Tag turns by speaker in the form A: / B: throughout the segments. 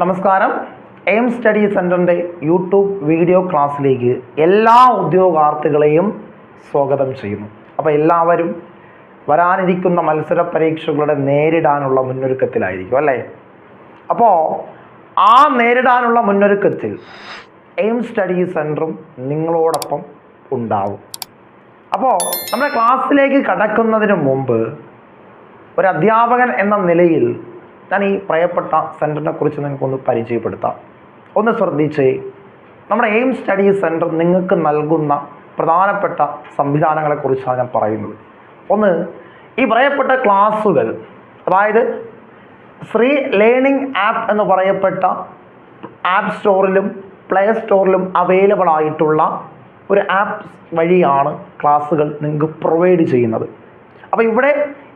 A: നമസ്കാരം. Aim study സെന്ററിന്റെ YouTube video ക്ലാസ്സിലേക്ക് എല്ലാ ഉദ്യോഗാർത്ഥികളെയും സ്വാഗതം ചെയ്യുന്നു. അപ്പോൾ എല്ലാവരും വരാനിരിക്കുന്ന മത്സര പരീക്ഷകളുടെ നേരിടാനുള്ള മുന്നൊരുക്കത്തിലായിരിക്കും അല്ലേ? അപ്പോൾ ആ നേരിടാനുള്ള മുന്നൊരുക്കത്തിൽ എയിം സ്റ്റഡി സെന്ററും നിങ്ങളോടൊപ്പം ഉണ്ടാവും. അപ്പോൾ നമ്മുടെ ക്ലാസ്സിലേക്ക് കടക്കുന്നതിന് മുമ്പ് ഒരു അധ്യാപകൻ എന്ന നിലയിൽ ഞാൻ ഈ പറയപ്പെട്ട സെന്ററിനെ കുറിച്ച് നിങ്ങൾക്കൊന്ന് പരിചയപ്പെടുത്താം. ഒന്ന് ശ്രദ്ധിച്ചേ നമ്മുടെ എയിം സ്റ്റഡി സെന്റർ നിങ്ങൾക്ക് നൽകുന്ന പ്രധാനപ്പെട്ട സംവിധാനങ്ങളെക്കുറിച്ചാണ് ഞാൻ പറയുന്നത്. ഒന്ന് ഈ പറയപ്പെട്ട ക്ലാസ്സുകൾ അതായത് ഫ്രീ ലേണിംഗ് ആപ്പ് എന്ന് പറയപ്പെട്ട ആപ്പ് സ്റ്റോറിലും പ്ലേ സ്റ്റോറിലും അവൈലബിൾ ആയിട്ടുള്ള ഒരു ആപ്പ് വഴിയാണ് ക്ലാസ്സുകൾ നിങ്ങൾക്ക് പ്രൊവൈഡ് ചെയ്യുന്നത്. അപ്പോൾ ഇവിടെ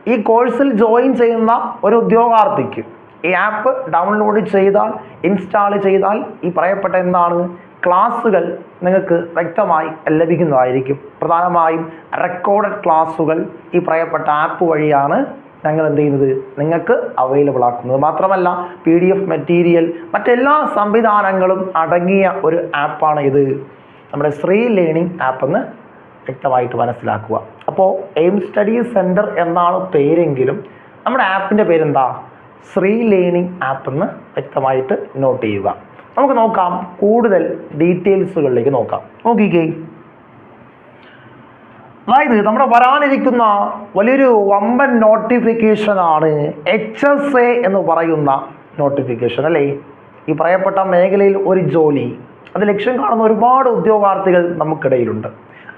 A: ഈ കോഴ്സിൽ ജോയിൻ ചെയ്യുന്ന ഒരു ഉദ്യോഗാർത്ഥിക്ക് ഈ ആപ്പ് ഡൗൺലോഡ് ചെയ്താൽ ഇൻസ്റ്റാൾ ചെയ്താൽ ഈ പറയപ്പെട്ട എന്താണ് ക്ലാസ്സുകൾ നിങ്ങൾക്ക് വ്യക്തമായി ലഭിക്കുന്നതായിരിക്കും. പ്രധാനമായും റെക്കോർഡഡ് ക്ലാസ്സുകൾ ഈ പറയപ്പെട്ട ആപ്പ് വഴിയാണ് ഞങ്ങൾ എന്ത് ചെയ്യുന്നത്? നിങ്ങൾക്ക് അവൈലബിൾ ആക്കുന്നത്. മാത്രമല്ല പി ഡി എഫ് മെറ്റീരിയൽ മറ്റെല്ലാ സംവിധാനങ്ങളും അടങ്ങിയ ഒരു ആപ്പാണ് ഇത്. നമ്മുടെ ശ്രീ ലേണിംഗ് ആപ്പ് എന്ന് വ്യക്തമായിട്ട് മനസ്സിലാക്കുക. അപ്പോൾ എയിം സ്റ്റഡി സെന്റർ എന്നാണ് പേരെങ്കിലും നമ്മുടെ ആപ്പിന്റെ പേരെന്താ? ശ്രീ ലേണിംഗ് ആപ്പ് എന്ന് വ്യക്തമായിട്ട് നോട്ട് ചെയ്യുക. നമുക്ക് നോക്കാം കൂടുതൽ ഡീറ്റെയിൽസുകളിലേക്ക് നോക്കാം. നോക്കിക്കേ. അതായത് നമ്മുടെ വരാനിരിക്കുന്ന വലിയൊരു വമ്പൻ നോട്ടിഫിക്കേഷനാണ് എച്ച് എസ് എ എന്ന് പറയുന്ന നോട്ടിഫിക്കേഷൻ അല്ലേ? ഈ പറയപ്പെട്ട മേഖലയിൽ ഒരു ജോലി. അത് ലക്ഷ്യം കാണുന്ന ഒരുപാട് ഉദ്യോഗാർത്ഥികൾ നമുക്കിടയിലുണ്ട്.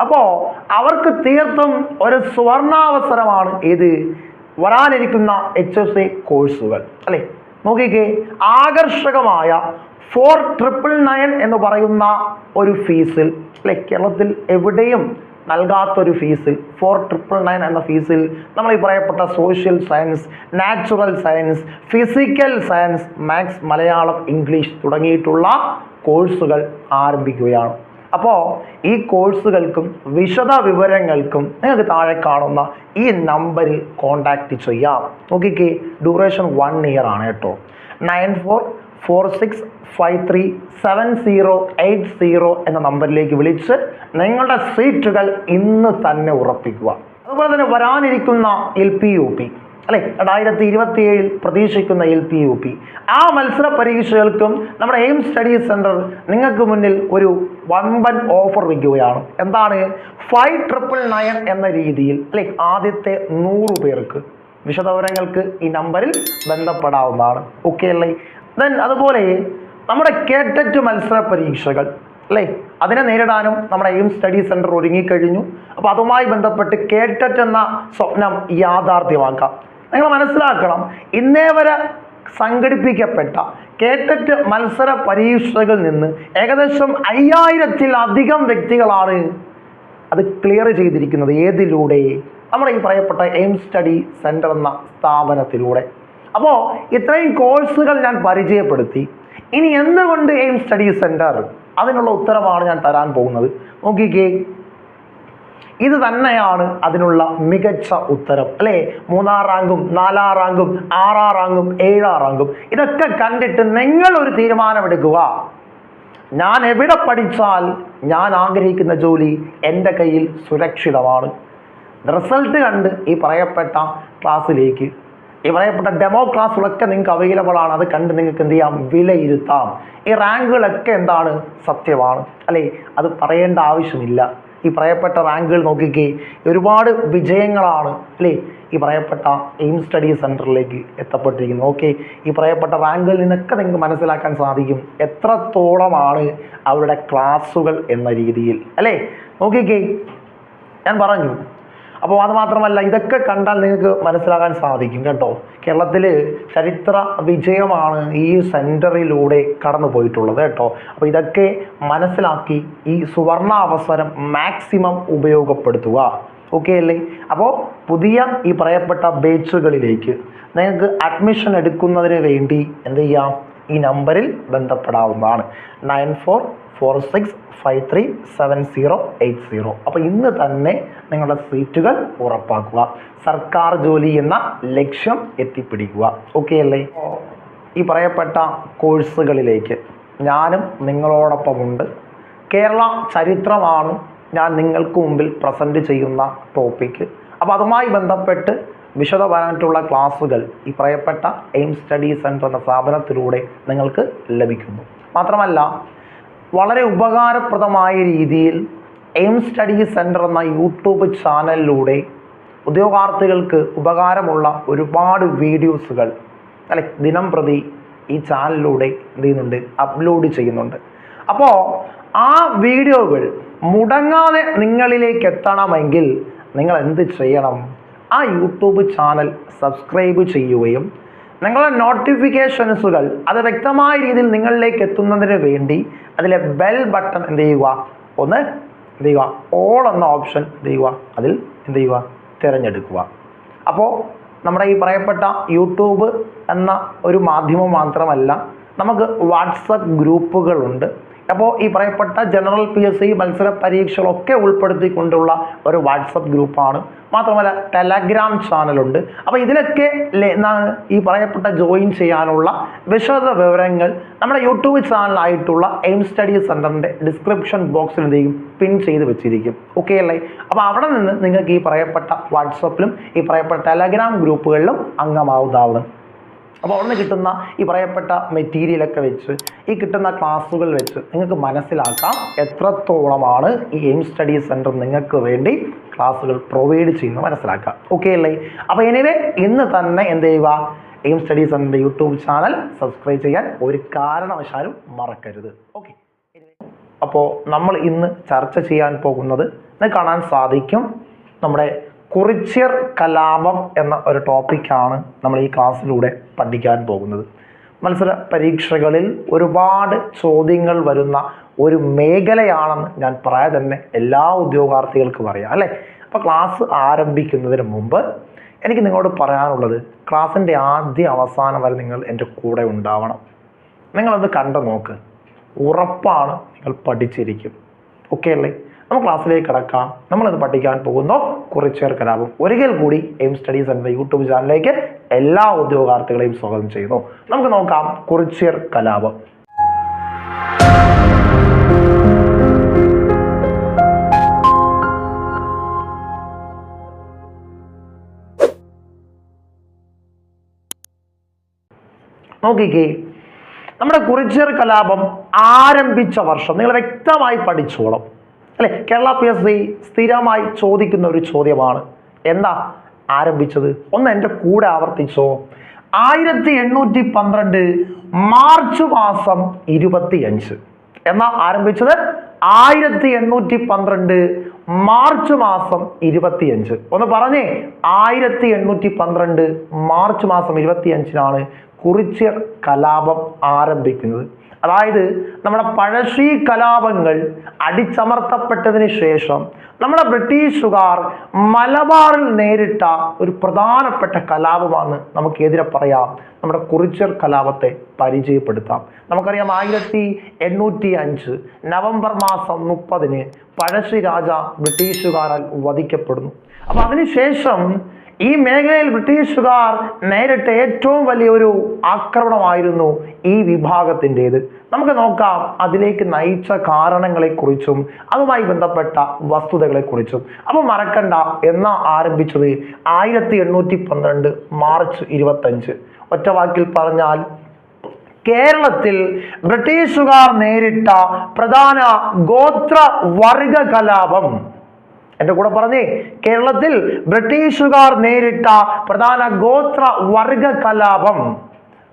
A: അപ്പോൾ അവർക്ക് തീർത്തും ഒരു സുവർണാവസരമാണ് ഇത് വരാനിരിക്കുന്ന എച്ച് എസ് എ കോഴ്സുകൾ. അല്ലേ? നോക്കിക്കേ ആകർഷകമായ ഫോർ ട്രിപ്പിൾ നയൻ എന്ന് പറയുന്ന ഒരു ഫീസിൽ അല്ലെ? കേരളത്തിൽ എവിടെയും നൽകാത്തൊരു ഫീസിൽ ഫോർ ട്രിപ്പിൾ നയൻ എന്ന ഫീസിൽ നമ്മൾ ഈ പറയപ്പെട്ട social science natural science physical science maths Malayalam English തുടങ്ങിയിട്ടുള്ള കോഴ്സുകൾ ആരംഭിക്കുകയാണ്. അപ്പോൾ ഈ കോഴ്സുകൾക്കും വിശദ വിവരങ്ങൾക്കും നിങ്ങൾക്ക് താഴെ കാണുന്ന ഈ നമ്പറിൽ കോൺടാക്റ്റ് ചെയ്യാം. നോക്കിക്കേ ഡ്യൂറേഷൻ വൺ ഇയർ ആണ് കേട്ടോ. Nine four four six five three seven zero eight zero എന്ന നമ്പറിലേക്ക് വിളിച്ച് നിങ്ങളുടെ സീറ്റുകൾ ഇന്ന് തന്നെ ഉറപ്പിക്കുക. അതുപോലെ തന്നെ വരാനിരിക്കുന്ന എൽ പി യു പി അല്ലെ? രണ്ടായിരത്തി ഇരുപത്തി ഏഴിൽ പ്രതീക്ഷിക്കുന്ന എൽ പി യു പി. ആ മത്സര പരീക്ഷകൾക്കും നമ്മുടെ എയിം സ്റ്റഡി സെന്റർ നിങ്ങൾക്ക് മുന്നിൽ ഒരു വമ്പൻ ഓഫർ വയ്ക്കുകയാണ്. എന്താണ്? ഫൈവ് ട്രിപ്പിൾ നയൻ എന്ന രീതിയിൽ അല്ലെ? ആദ്യത്തെ നൂറ് പേർക്ക് വിശദവിവരങ്ങൾക്ക് ഈ നമ്പറിൽ ബന്ധപ്പെടാവുന്നതാണ്. ഓക്കെ അല്ലേ? ദെൻ അതുപോലെ നമ്മുടെ കേട്ടറ്റ് മത്സര പരീക്ഷകൾ അല്ലേ? അതിനെ നേരിടാനും നമ്മുടെ എയിം സ്റ്റഡി സെന്റർ ഒരുങ്ങിക്കഴിഞ്ഞു. അപ്പോൾ അതുമായി ബന്ധപ്പെട്ട് കേട്ടറ്റ് എന്ന സ്വപ്നം യാഥാർത്ഥ്യമാക്കാം. നിങ്ങൾ മനസ്സിലാക്കണം. ഇന്നേ വരെ സംഘടിപ്പിക്കപ്പെട്ട കേട്ടറ്റ് മത്സര പരീക്ഷകളിൽ നിന്ന് ഏകദേശം അയ്യായിരത്തിലധികം വ്യക്തികളാണ് അത് ക്ലിയർ ചെയ്തിരിക്കുന്നത്. ഏതിലൂടെ? നമ്മുടെ ഈ പറയപ്പെട്ട എയിം സ്റ്റഡി സെന്റർ എന്ന സ്ഥാപനത്തിലൂടെ. അപ്പോൾ ഇത്രയും കോഴ്സുകൾ ഞാൻ പരിചയപ്പെടുത്തി. ഇനി എന്തുകൊണ്ട് എയിം സ്റ്റഡി സെന്റർ അതിനുള്ള ഉത്തരമാണ് ഞാൻ തരാൻ പോകുന്നത്. നോക്കിക്കേ ഇത് തന്നെയാണ് അതിനുള്ള മികച്ച ഉത്തരം അല്ലേ? മൂന്നാം റാങ്കും നാലാം റാങ്കും ആറാം റാങ്കും ഏഴാം റാങ്കും. ഇതൊക്കെ കണ്ടിട്ട് നിങ്ങൾ ഒരു തീരുമാനമെടുക്കുക. ഞാൻ എവിടെ പഠിച്ചാൽ ഞാൻ ആഗ്രഹിക്കുന്ന ജോലി എന്റെ കയ്യിൽ സുരക്ഷിതമാണ്. റിസൾട്ട് കണ്ട് ഈ പറയപ്പെട്ട ക്ലാസ്സിലേക്ക് ഈ പറയപ്പെട്ട ഡെമോ ക്ലാസ്സുകളൊക്കെ നിങ്ങൾക്ക് അവൈലബിൾ ആണ്. അത് കണ്ട് നിങ്ങൾക്ക് എന്ത് ചെയ്യാം? വിലയിരുത്താം. ഈ റാങ്കുകളൊക്കെ എന്താണ്? സത്യമാണ് അല്ലേ? അത് പറയേണ്ട ആവശ്യമില്ല. ഈ പറയപ്പെട്ട റാങ്കുകൾ നോക്കിക്കേ ഒരുപാട് വിജയങ്ങളാണ് അല്ലേ? ഈ പറയപ്പെട്ട എയിം സ്റ്റഡി സെന്ററിലേക്ക് എത്തപ്പെട്ടിരിക്കുന്നത് ഓക്കെ ഈ പറയപ്പെട്ട റാങ്കുകളിൽ നിന്നൊക്കെ നിങ്ങൾക്ക് മനസ്സിലാക്കാൻ സാധിക്കും എത്രത്തോളമാണ് അവരുടെ ക്ലാസ്സുകൾ എന്ന രീതിയിൽ. അല്ലേ? നോക്കിക്കേ ഞാൻ പറഞ്ഞു. അപ്പോൾ അത് മാത്രമല്ല ഇതൊക്കെ കണ്ടാൽ നിങ്ങൾക്ക് മനസ്സിലാക്കാൻ സാധിക്കും കേട്ടോ. കേരളത്തിൽ ചരിത്ര വിജയമാണ് ഈ സെന്ററിലൂടെ കടന്നു പോയിട്ടുള്ളത് കേട്ടോ. അപ്പോൾ ഇതൊക്കെ മനസ്സിലാക്കി ഈ സുവർണ അവസരം മാക്സിമം ഉപയോഗപ്പെടുത്തുക. ഓക്കെ അല്ലേ? അപ്പോൾ പുതിയ ഈ പറയപ്പെട്ട ബേച്ചുകളിലേക്ക് നിങ്ങൾക്ക് അഡ്മിഷൻ എടുക്കുന്നതിന് വേണ്ടി എന്ത് ചെയ്യാം? ഈ നമ്പറിൽ ബന്ധപ്പെടാവുന്നതാണ്. Nine four four six five three seven zero eight zero അപ്പോൾ ഇന്ന് തന്നെ നിങ്ങളുടെ സീറ്റുകൾ ഉറപ്പാക്കുക. സർക്കാർ ജോലി എന്ന ലക്ഷ്യം എത്തിപ്പിടിക്കുക. ഓക്കെ അല്ലേ? ഈ പറയപ്പെട്ട കോഴ്സുകളിലേക്ക് ഞാനും നിങ്ങളോടൊപ്പമുണ്ട് കേരള ചരിത്രമാണ് ഞാൻ നിങ്ങൾക്ക് മുമ്പിൽ പ്രസന്റ് ചെയ്യുന്ന ടോപ്പിക്ക് അപ്പോൾ അതുമായി ബന്ധപ്പെട്ട് വിശദമായിട്ടുള്ള ക്ലാസ്സുകൾ ഈ പറയപ്പെട്ട എയിം സ്റ്റഡി സെന്റർ എന്ന സ്ഥാപനത്തിലൂടെ നിങ്ങൾക്ക് ലഭിക്കുന്നു. മാത്രമല്ല വളരെ ഉപകാരപ്രദമായ രീതിയിൽ എയിം സ്റ്റഡി സെന്റർ എന്ന യൂട്യൂബ് ചാനലിലൂടെ ഉദ്യോഗാർത്ഥികൾക്ക് ഉപകാരമുള്ള ഒരുപാട് വീഡിയോസുകൾ അല്ലെ ദിനം പ്രതി ഈ ചാനലിലൂടെ എന്ത് ചെയ്യുന്നുണ്ട് അപ്ലോഡ് ചെയ്യുന്നുണ്ട്. അപ്പോൾ ആ വീഡിയോകൾ മുടങ്ങാതെ നിങ്ങളിലേക്ക് എത്തണമെങ്കിൽ നിങ്ങൾ എന്ത് ചെയ്യണം? ആ യൂട്യൂബ് ചാനൽ സബ്സ്ക്രൈബ് ചെയ്യുകയും നിങ്ങളുടെ നോട്ടിഫിക്കേഷൻസുകൾ അത് വ്യക്തമായ രീതിയിൽ നിങ്ങളിലേക്ക് എത്തുന്നതിന് വേണ്ടി അതിലെ ബെൽ ബട്ടൺ എന്ത് ചെയ്യുക? ഒന്ന് എന്ത് ചെയ്യുക? ഓൾ എന്ന ഓപ്ഷൻ എന്ത് ചെയ്യുക? അതിൽ എന്ത് ചെയ്യുക? തിരഞ്ഞെടുക്കുക. അപ്പോൾ നമ്മുടെ ഈ പറയപ്പെട്ട യൂട്യൂബ് എന്ന ഒരു മാധ്യമം മാത്രമല്ല നമുക്ക് വാട്സപ്പ് ഗ്രൂപ്പുകളുണ്ട്. അപ്പോൾ ഈ പറയപ്പെട്ട ജനറൽ പി എസ് സി മത്സര പരീക്ഷകളൊക്കെ ഉൾപ്പെടുത്തിക്കൊണ്ടുള്ള ഒരു വാട്സപ്പ് ഗ്രൂപ്പാണ്. മാത്രമല്ല ടെലഗ്രാം ചാനലുണ്ട് അപ്പോൾ ഇതിലൊക്കെ ഈ പറയപ്പെട്ട ജോയിൻ ചെയ്യാനുള്ള വിശദ വിവരങ്ങൾ നമ്മുടെ യൂട്യൂബ് ചാനലായിട്ടുള്ള എയിം സ്റ്റഡി സെന്ററിന്റെ ഡിസ്ക്രിപ്ഷൻ ബോക്സിൽ എന്ത് പിൻ ചെയ്ത് വെച്ചിരിക്കും. ഓക്കെ അല്ലേ? അപ്പോൾ അവിടെ നിന്ന് നിങ്ങൾക്ക് ഈ പറയപ്പെട്ട വാട്സപ്പിലും ഈ പറയപ്പെട്ട ടെലഗ്രാം ഗ്രൂപ്പുകളിലും അംഗമാവുന്നതാണ്. അപ്പോൾ അവിടെ കിട്ടുന്ന ഈ പറയപ്പെട്ട മെറ്റീരിയലൊക്കെ വെച്ച് ഈ കിട്ടുന്ന ക്ലാസ്സുകൾ വെച്ച് നിങ്ങൾക്ക് മനസ്സിലാക്കാം. എത്രത്തോളമാണ് ഈ എയിം സ്റ്റഡി സെന്റർ നിങ്ങൾക്ക് വേണ്ടി ക്ലാസ്സുകൾ പ്രൊവൈഡ് ചെയ്യുന്നത് മനസ്സിലാക്കുക. ഓക്കെ അല്ലേ? അപ്പോൾ എനിവേ ഇന്ന് തന്നെ എന്ത് ചെയ്യുക? എയിം സ്റ്റഡീസ് സെന്ററിന്റെ യൂട്യൂബ് ചാനൽ സബ്സ്ക്രൈബ് ചെയ്യാൻ ഒരു കാരണവശാലും മറക്കരുത്. ഓക്കെ അപ്പോൾ നമ്മൾ ഇന്ന് ചർച്ച ചെയ്യാൻ പോകുന്നത് ഇന്ന് കാണാൻ സാധിക്കും. നമ്മുടെ കുറിച്യർ കലാപം എന്ന ഒരു ടോപ്പിക്കാണ് നമ്മൾ ഈ ക്ലാസ്സിലൂടെ പഠിക്കാൻ പോകുന്നത്. മത്സര പരീക്ഷകളിൽ ഒരുപാട് ചോദ്യങ്ങൾ വരുന്ന ഒരു മേഖലയാണെന്ന് ഞാൻ പറയാൻ തന്നെ എല്ലാ ഉദ്യോഗാർത്ഥികൾക്കും അറിയാം അല്ലേ? അപ്പോൾ ക്ലാസ് ആരംഭിക്കുന്നതിന് മുമ്പ് എനിക്ക് നിങ്ങളോട് പറയാനുള്ളത് ക്ലാസ്സിന്റെ ആദ്യ അവസാനം വരെ നിങ്ങൾ എന്റെ കൂടെ ഉണ്ടാവണം. നിങ്ങളത് കണ്ടു നോക്ക്. ഉറപ്പാണ് നിങ്ങൾ പഠിച്ചിരിക്കും. ഓക്കെ അല്ലേ? നമ്മൾ ക്ലാസ്സിലേക്ക് കിടക്കാം. നമ്മളത് പഠിക്കാൻ പോകുന്നു. കുറിച്ചേർ കലാപം. ഒരിക്കൽ കൂടി എയിം സ്റ്റഡീസ് എന്ന യൂട്യൂബ് ചാനലിലേക്ക് എല്ലാ ഉദ്യോഗാർത്ഥികളെയും സ്വാഗതം ചെയ്യുന്നു. നമുക്ക് നോക്കാം കുറിച്ചേർ കലാപം. നോക്കിക്കേ. നമ്മുടെ കുറിച്ചർ കലാപം ആരംഭിച്ച വർഷം നിങ്ങൾ വ്യക്തമായി പഠിച്ചോളാം അല്ലെ? കേരള പി എസ് സി സ്ഥിരമായി ചോദിക്കുന്ന ഒരു ചോദ്യമാണ്. എന്താ ആരംഭിച്ചത്? ഒന്ന് എന്റെ കൂടെ ആവർത്തിച്ചോ. ആയിരത്തി എണ്ണൂറ്റി പന്ത്രണ്ട് മാർച്ച് മാസം ഇരുപത്തി അഞ്ച് എന്നാ ആരംഭിച്ചത്? ആയിരത്തി എണ്ണൂറ്റി പന്ത്രണ്ട് മാർച്ച് മാസം ഇരുപത്തിയഞ്ച്. ഒന്ന് പറഞ്ഞേ. ആയിരത്തി എണ്ണൂറ്റി പന്ത്രണ്ട് മാർച്ച് മാസം ഇരുപത്തിയഞ്ചിനാണ് കുറിച്യർ കലാപം ആരംഭിക്കുന്നത്. അതായത് നമ്മുടെ പഴശ്ശി കലാപങ്ങൾ അടിച്ചമർത്തപ്പെട്ടതിന് ശേഷം നമ്മുടെ ബ്രിട്ടീഷുകാർ മലബാറിൽ നേരിട്ട ഒരു പ്രധാനപ്പെട്ട കലാപമാണ് നമുക്ക് എതിരെ പറയാം. നമ്മുടെ കുറിച്ചർ കലാപത്തെ പരിചയപ്പെടുത്താം. നമുക്കറിയാം ആയിരത്തി എണ്ണൂറ്റി അഞ്ച് നവംബർ മാസം മുപ്പതിന് പഴശ്ശി രാജ ബ്രിട്ടീഷുകാരാൽ വധിക്കപ്പെടുന്നു. അപ്പൊ അതിനുശേഷം ഈ മേഖലയിൽ ബ്രിട്ടീഷുകാർ നേരിട്ട ഏറ്റവും വലിയൊരു ആക്രമണമായിരുന്നു ഈ വിഭാഗത്തിന്റെത്. നമുക്ക് നോക്കാം അതിലേക്ക് നയിച്ച കാരണങ്ങളെക്കുറിച്ചും അതുമായി ബന്ധപ്പെട്ട വസ്തുതകളെക്കുറിച്ചും. അപ്പോൾ മറക്കണ്ട എന്നാ ആരംഭിച്ചത്? ആയിരത്തി എണ്ണൂറ്റി പന്ത്രണ്ട് മാർച്ച് ഇരുപത്തഞ്ച്. ഒറ്റ വാക്കിൽ പറഞ്ഞാൽ കേരളത്തിൽ ബ്രിട്ടീഷുകാർ നേരിട്ട പ്രധാന ഗോത്ര വർഗ കലാപം എന്റെ കൂടെ പറഞ്ഞേ കേരളത്തിൽ ബ്രിട്ടീഷുകാർ നേരിട്ട പ്രധാന ഗോത്ര വർഗ കലാപം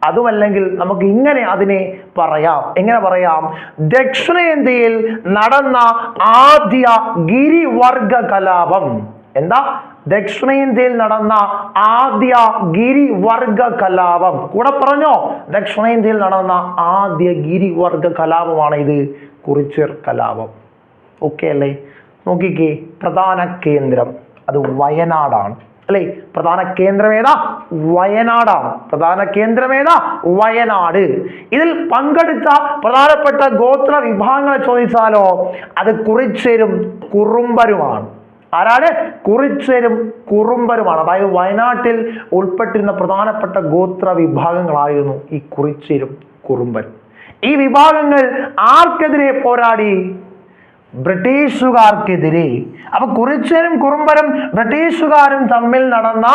A: അതുമല്ലെങ്കിൽ നമുക്ക് ഇങ്ങനെ അതിനെ പറയാം. എങ്ങനെ പറയാം? ദക്ഷിണേന്ത്യയിൽ നടന്ന ആദ്യ ഗിരിവർഗ കലാപം എന്താ? ദക്ഷിണേന്ത്യയിൽ നടന്ന ആദ്യ ഗിരിവർഗ കലാപം കൂടെ പറഞ്ഞോ? ദക്ഷിണേന്ത്യയിൽ നടന്ന ആദ്യ ഗിരിവർഗ കലാപമാണ് ഇത്. കുറിച്ചിർ കലാപം. ഓക്കെ അല്ലേ? നോക്കിക്കേ പ്രധാന കേന്ദ്രം. അത് വയനാടാണ്. അല്ലേ? പ്രധാന കേന്ദ്രമേതാ വയനാടാണ്. പ്രധാന കേന്ദ്രമേതാ വയനാട്. ഇതിൽ പങ്കെടുത്ത പ്രധാനപ്പെട്ട ഗോത്ര വിഭാഗങ്ങളെ ചോദിച്ചാലോ അത് കുറിച്ചേരും കുറുമ്പരുമാണ്. ആരാണ്? കുറിച്ചേരും കുറുമ്പരുമാണ്. അതായത് വയനാട്ടിൽ ഉൾപ്പെട്ടിരുന്ന പ്രധാനപ്പെട്ട ഗോത്ര വിഭാഗങ്ങളായിരുന്നു ഈ കുറിച്ചേരും കുറുമ്പരും. ഈ വിഭാഗങ്ങൾ ആർക്കെതിരെ പോരാടി? ബ്രിട്ടീഷുകാർക്കെതിരെ. അപ്പൊ കുറിച്യരും കുറുമ്പനും ബ്രിട്ടീഷുകാരും തമ്മിൽ നടന്ന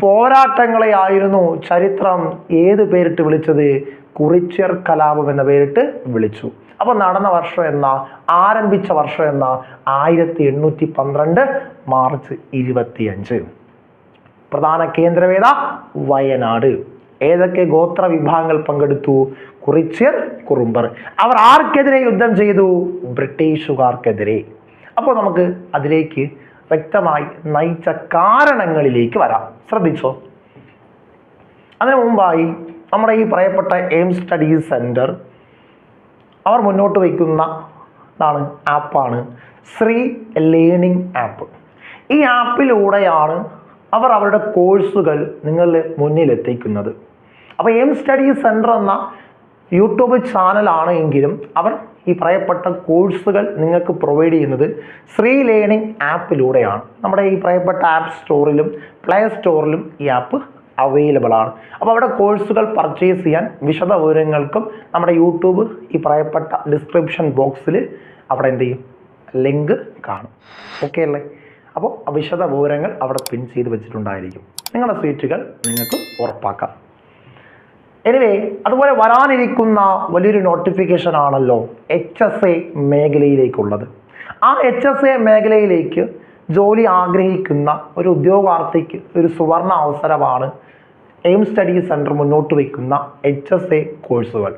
A: പോരാട്ടങ്ങളെയായിരുന്നു ചരിത്രം ഏത് പേരിട്ട് വിളിച്ചത്? കുറിച്യർ കലാപം എന്ന പേരിട്ട് വിളിച്ചു. അപ്പൊ നടന്ന വർഷം എന്ന ആരംഭിച്ച വർഷം എന്ന ആയിരത്തി എണ്ണൂറ്റി പന്ത്രണ്ട് മാർച്ച് ഇരുപത്തിയഞ്ച്. പ്രധാന കേന്ദ്രവേദ വയനാട്. ഏതൊക്കെ ഗോത്ര വിഭാഗങ്ങൾ പങ്കെടുത്തു? കുറിച്യർ കുറുമ്പർ. അവർ ആർക്കെതിരെ യുദ്ധം ചെയ്തു? ബ്രിട്ടീഷുകാർക്കെതിരെ. അപ്പോൾ നമുക്ക് അതിലേക്ക് വ്യക്തമായി നയിച്ച കാരണങ്ങളിലേക്ക് വരാം. ശ്രദ്ധിച്ചോ? അതിനു മുമ്പായി നമ്മുടെ ഈ പറയപ്പെട്ട എയിം സ്റ്റഡീസ് സെന്റർ അവർ മുന്നോട്ട് വയ്ക്കുന്ന ഇതാണ് ആപ്പാണ്. Shri learning app. ഈ ആപ്പിലൂടെയാണ് അവർ അവരുടെ കോഴ്സുകൾ നിങ്ങളുടെ മുന്നിലെത്തിക്കുന്നത്. അപ്പോൾ എം സ്റ്റഡീസ് സെന്റർ എന്ന യൂട്യൂബ് ചാനലാണ് എങ്കിലും അവർ ഈ പറയപ്പെട്ട കോഴ്സുകൾ നിങ്ങൾക്ക് പ്രൊവൈഡ് ചെയ്യുന്നത് ശ്രീ ലേണിംഗ് ആപ്പിലൂടെയാണ്. നമ്മുടെ ഈ പറയപ്പെട്ട ആപ്പ് സ്റ്റോറിലും പ്ലേ സ്റ്റോറിലും ഈ ആപ്പ് അവൈലബിൾ ആണ്. അപ്പോൾ അവിടെ കോഴ്സുകൾ പർച്ചേസ് ചെയ്യാൻ വിശദ വിവരങ്ങൾക്കും നമ്മുടെ യൂട്യൂബ് ഈ പറയപ്പെട്ട ഡിസ്ക്രിപ്ഷൻ ബോക്സിൽ അവിടെ എന്ത് ചെയ്യും? ലിങ്ക് കാണും. ഓക്കെ അല്ലേ? അപ്പോൾ വിശദ വിവരങ്ങൾ അവിടെ പിൻ ചെയ്ത് വെച്ചിട്ടുണ്ടായിരിക്കും. നിങ്ങളുടെ സീറ്റുകൾ നിങ്ങൾക്ക് ഉറപ്പാക്കാം. എനിവേ അതുപോലെ വരാനിരിക്കുന്ന വലിയൊരു നോട്ടിഫിക്കേഷൻ ആണല്ലോ എച്ച് എസ് എ മേഖലയിലേക്കുള്ളത്. ആ എച്ച് എസ് എ മേഖലയിലേക്ക് ജോലി ആഗ്രഹിക്കുന്ന ഒരു ഉദ്യോഗാർത്ഥിക്ക് ഒരു സുവർണ അവസരമാണ് എയിം സ്റ്റഡി സെന്റർ മുന്നോട്ട് വയ്ക്കുന്ന എച്ച് എസ് എ കോഴ്സുകൾ